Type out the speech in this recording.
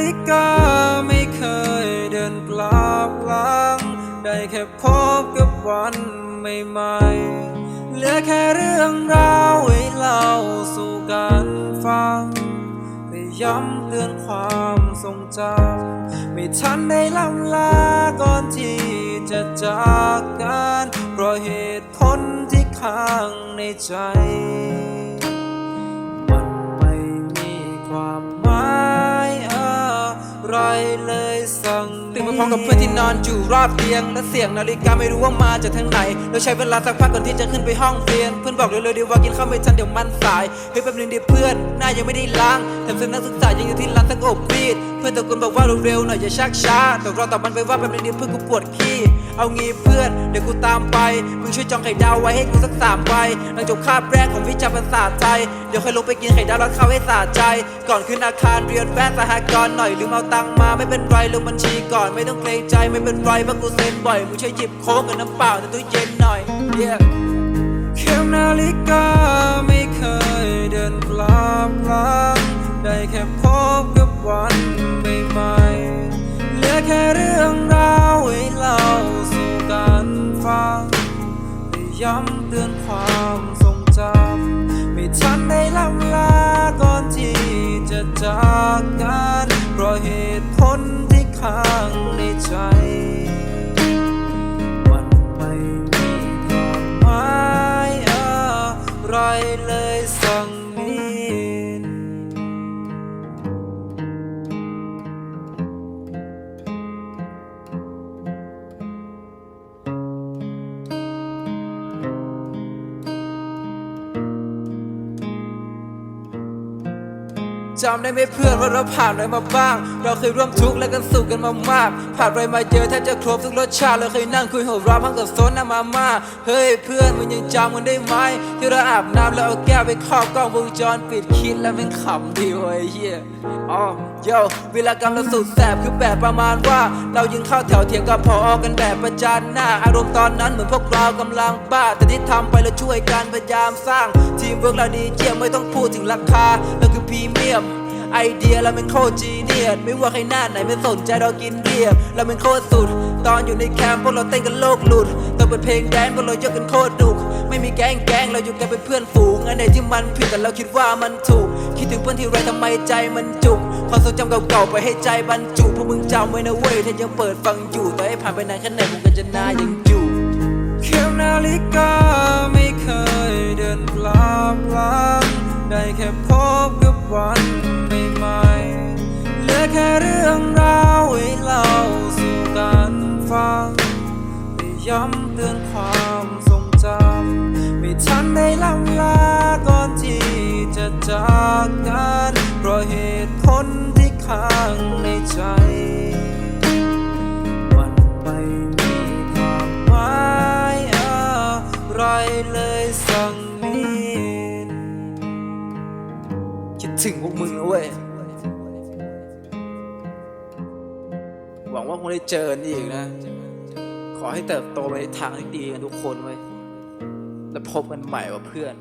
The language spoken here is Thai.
ฬิกาไม่เคยเดินกลับหลัง ได้แค่พบกับวันใหม่ๆ เหลือแค่เรื่องราวไว้เล่าสู่กันฟังไปย้ำเตือนความทรงจำไม่ทันได้ลำลาก่อนที่จะจากกันเพราะเหตุผลที่ข้างในใจ อะไรเลยสั่ง ตื่นมาพร้อมกับเพื่อนที่นอนอยู่รอบเตียง และเสียงนาฬิกาไม่รู้ว่ามาจากทางไหนเราใช้เวลาสักพักก่อนที่จะขึ้นไปห้องเรียน เพื่อนบอกเร็วๆดีว่ากินข้าวไม่ทันเดี๋ยวมันสายเฮ้ยแป๊บนึงดิเพื่อนหน้ายังไม่ได้ล้างแถมซึ่งนักศึกษายังอยู่ที่ร้านสักอบรีดเพื่อนตะโกนบอกว่าเร็วๆหน่อยอย่าชักช้าแต่เราตอบมันไปว่าแป๊บนึงดิเพื่อนกูปวดขี้เอางี้เพื่อนเดี๋ยวกูตามไปมึงช่วยจองไข่ดาวไว้ให้กูสักสามใบหลังจบคาบแรกของวิชาภาษาไทยเดี๋ยวค่อยลงไปกินไข่ดาวร้านข้าวให้สะใจ ก่อนขึ้นอาคารเรียนแวะสหกรณ์หน่อยลืมเอาตังมาไม่เป็นไรลงบัญชีก่อนไม่ต้องเกรงใจไม่เป็นไรเพราะกูเซ็นบ่อยมึงช่วยหยิบโค้กกับน้ำเปล่าในตู้เย็นหน่อย yeah เข็มนาฬิกาไม่เคยเดินกลับลังได้แค่พบกับวันใหม่ๆเหลือแค่เรื่องราวไว้เล่าสู่กันฟังไปย้ำเตือนความ จำได้ไหมเพื่อนว่าเราผ่านอะไรมาบ้าง เราเคยร่วมทุกข์และกันสุขกันมามาก ผ่านอะไรมาเยอะแทบจะครบทุกรสชาติเราเคยนั่งคุยหัวเราะพังกับโซนน้ำมาม่าเฮ้ยเพื่อนมึงยังจำกันได้ไหมที่เราอาบน้ำแล้วเอาแก้วไปครอบกล้องวงจรปิดคิดแล้วมันขำดีเว้ยเฮียอ๋อโยเวลากรรมเราสุดแสบคือแบบประมาณว่า เรายิงเข้าแถวเถียงกับพอกันแบบประจานหน้า อารมณ์ตอนนั้นเหมือนพวกเรากำลังบ้า แต่ที่ทำไปเราช่วยกันพยายามสร้าง ทีมเวิร์กเราดีเยี่ยมไม่ต้องพูดถึงราคาเราคือพรีเมียม ไอเดียเราเป็นโคตรจีเนียสไม่ว่าใครหน้าไหนไม่สนใจเรากินเบียร์เราเป็นโคตรสุด ตอนอยู่ในแคมป์พวกเราเต้นกันโลกหลุดต้องเปิดเพลงแดนพวกเรายกกันโคตรดุกไม่มีแก๊งแก๊งเราอยู่กันเป็นเพื่อนฝูงอันไหนที่มันผิดแต่เราคิดว่ามันถูก คิดถึงเพื่อนที่ไรทำไมใจมันจุกความทรงจำเก่าๆไปให้ใจบรรจุพวกมึงจำไว้นะเว้ยถ้ายังเปิดฟังอยู่ต่อให้ผ่านไปนานแค่ไหนมึงก็จะน้ายังอยู่เข็มนาฬิกาไม่เคยเดินกลับลังได้แค่พบกับวัน แค่เรื่องราวไว้เล่าสู่กันฟังไปย้ำเตือนความทรงจำไม่ทันได้ลำลาก่อนที่จะจากกันเพราะเหตุผลที่ข้างในใจ มันไม่มีความหมายอะไรเลยสังนิดคิดถึงพวกมึงนะเว้ย ว่าคงได้เจอกันอีกนะ ขอให้เติบโตไปในทางที่ดีกันทุกคนไว้ แล้วพบกันใหม่ว่าเพื่อน